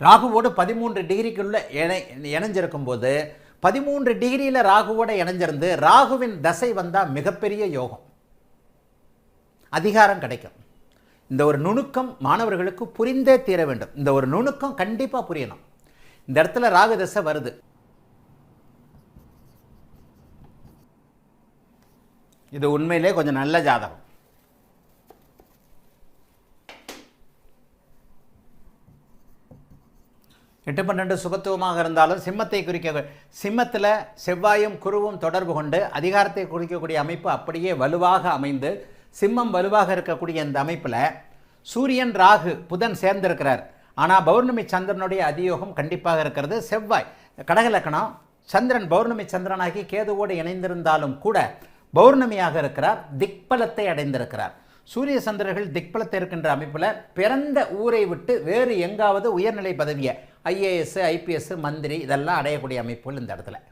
ராகுவோடு பதிமூன்று டிகிரிக்குள்ள இணை இணைஞ்சிருக்கும் போது பதிமூன்று டிகிரியில் ராகுவோட இணைஞ்சிருந்து ராகுவின் தசை வந்தால் மிகப்பெரிய யோகம். அதிகாரம் கிடைக்கும். இந்த ஒரு நுணுக்கம் மாணவர்களுக்கு புரிந்தே தீர வேண்டும். இந்த ஒரு நுணுக்கம் கண்டிப்பாக புரியணும். இந்த இடத்துல ராகு தசை வருது. இது உண்மையிலே கொஞ்சம் நல்ல ஜாதகம். எட்டு பன்னெண்டு சுபத்துவமாக இருந்தாலும் சிம்மத்தை குறிக்க சிம்மத்தில் செவ்வாயும் குருவும் தொடர்பு கொண்டு அதிகாரத்தை குறிக்கக்கூடிய அமைப்பு அப்படியே வலுவாக அமைந்து சிம்மம் வலுவாக இருக்கக்கூடிய இந்த அமைப்பில் சூரியன் ராகு புதன் சேர்ந்திருக்கிறார். ஆனால் பௌர்ணமி சந்திரனுடைய அதியோகம் கண்டிப்பாக இருக்கிறது. செவ்வாய் கடகலக்கணம் சந்திரன் பௌர்ணமி சந்திரனாகி கேதுவோடு இணைந்திருந்தாலும் கூட பௌர்ணமியாக இருக்கிறார். திக்பலத்தை அடைந்திருக்கிறார். சூரிய சந்திரர்கள் திக்பலத்தை இருக்கின்ற அமைப்பில் பிறந்த ஊரை விட்டு வேறு எங்காவது உயர்நிலை பதவியை ஐஏஎஸ் ஐபிஎஸ் மந்திரி இதெல்லாம் அடையக்கூடிய அமைப்புகள் இந்த இடத்துல.